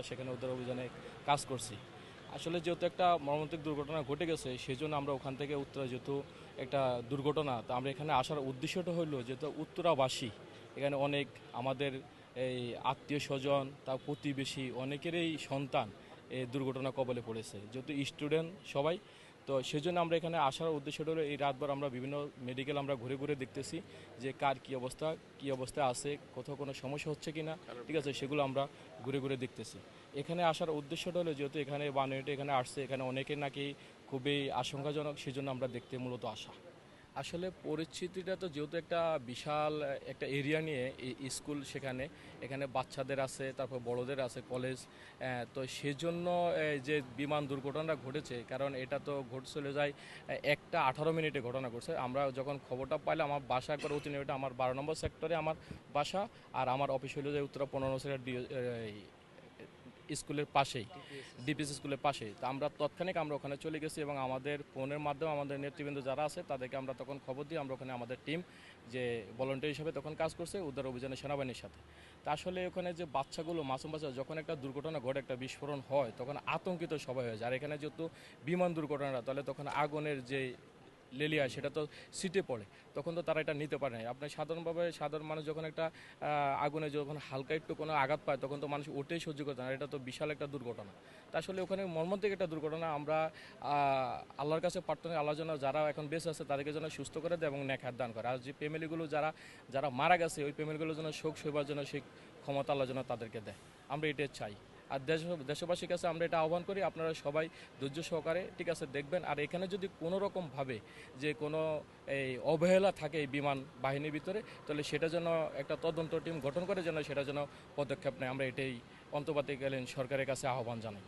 আমরা সেখানে উদ্ধার অভিযানে কাজ করছি। আসলে যেহেতু একটা মর্মান্তিক দুর্ঘটনা ঘটে গেছে সেই জন্য আমরা ওখান থেকে উত্তরা যেহেতু একটা দুর্ঘটনা, তা আমরা এখানে আসার উদ্দেশ্যটা হলো যেহেতু উত্তরাবাসী, এখানে অনেক আমাদের এই আত্মীয় স্বজন, তার প্রতিবেশী, অনেকেরই সন্তান এই দুর্ঘটনা কবলে পড়েছে। যেহেতু স্টুডেন্ট সবাই তো সেজন্য আমরা এখানে আসার উদ্দেশ্যটা হলো এই রাতভর আমরা বিভিন্ন মেডিকেল আমরা ঘুরে ঘুরে দেখতেছি যে কার কি অবস্থা কি অবস্থা আছে, কোথাও কোনো সমস্যা হচ্ছে কিনা, ঠিক আছে, সেগুলো আমরা ঘুরে ঘুরে দেখতেছি। এখানে আসার উদ্দেশ্যটা হলো যেহেতু এখানে বানোয়েটে এখানে আসছে, এখানে অনেকে নাকি খুবই আশঙ্কাজনক, সেজন্য আমরা দেখতে মূলত আসা। আসলে পরিস্থিতিটা তো যেহেতু একটা বিশাল, একটা এরিয়া নিয়ে স্কুল সেখানে। এখানে বাচ্চাদের আছে, তারপর বড়দের আছে কলেজ তো সেজন্য যে বিমান দুর্ঘটনাটা ঘটেছে, কারণ এটা তো ঘটছিল যায় একটা আঠারো মিনিটে ঘটনা ঘটছে। আমরা যখন খবরটা পাইলাম, আমার বাসা একবার অতি নিকটে আমার বারো নম্বর সেক্টরে আমার বাসা, আর আমার অফিস হলো যে উত্তরা পনেরো সেক্টর স্কুলের পাশেই ডিপিএস স্কুলের পাশেই। তো আমরা তৎক্ষণিক আমরা ওখানে চলে গেছি এবং আমাদের ফোনের মাধ্যমে আমাদের নেতৃবৃন্দ যারা আছে, তাদেরকে আমরা তখন খবর দিই, আমরা ওখানে আমাদের টিম যে ভলেন্টিয়ার হিসেবে তখন কাজ করছে উদ্ধার অভিযানে সেনাবাহিনীর সাথে। তা আসলে ওখানে যে বাচ্চাগুলো, মাসুম বাচ্চা, যখন একটা দুর্ঘটনা ঘটে, একটা বিস্ফোরণ হয়, তখন আতঙ্কিত সবাই হয়ে যায়। আর এখানে যেহেতু বিমান দুর্ঘটনাটা, তাহলে তখন আগুনের যে লেলিয়া সেটা তো সিটে পড়ে, তখন তো তারা এটা নিতে পারে না। আপনার সাধারণভাবে সাধারণ মানুষ যখন একটা আগুনে যখন হালকা একটু কোনো আঘাত পায়, তখন তো মানুষ ওটাই সহ্য করতে না। এটা তো বিশাল একটা দুর্ঘটনা। তা আসলে ওখানে মর্মান্তিক একটা দুর্ঘটনা, আমরা আল্লাহর কাছে প্রার্থনা, আল্লাহর জন্য যারা এখন বেঁচে আছে, তাদেরকে যেন সুস্থ করে দেয় এবং নেখার দান করে। আর যে ফ্যামিলিগুলো যারা যারা মারা গেছে, ওই ফ্যামিলিগুলোর জন্য শোক সইবার জন্য সেই ক্ষমতা আল্লাহ যেন তাদেরকে দেয়। আমরা এটাই চাই। আর দেশ দেশবাসীর কাছে আমরা এটা আহ্বান করি, আপনারা সবাই ধৈর্য সহকারে, ঠিক আছে, দেখবেন। আর এখানে যদি কোনো রকম ভাবে যে কোনো এই অবহেলা থাকে এই বিমান বাহিনীর ভিতরে, তাহলে সেটা যেন একটা তদন্ত টিম গঠন করে যেন সেটা যেন পদক্ষেপ নেয়। আমরা এটাই অন্তর্বর্তীকালীন সরকারের কাছে আহ্বান জানাই।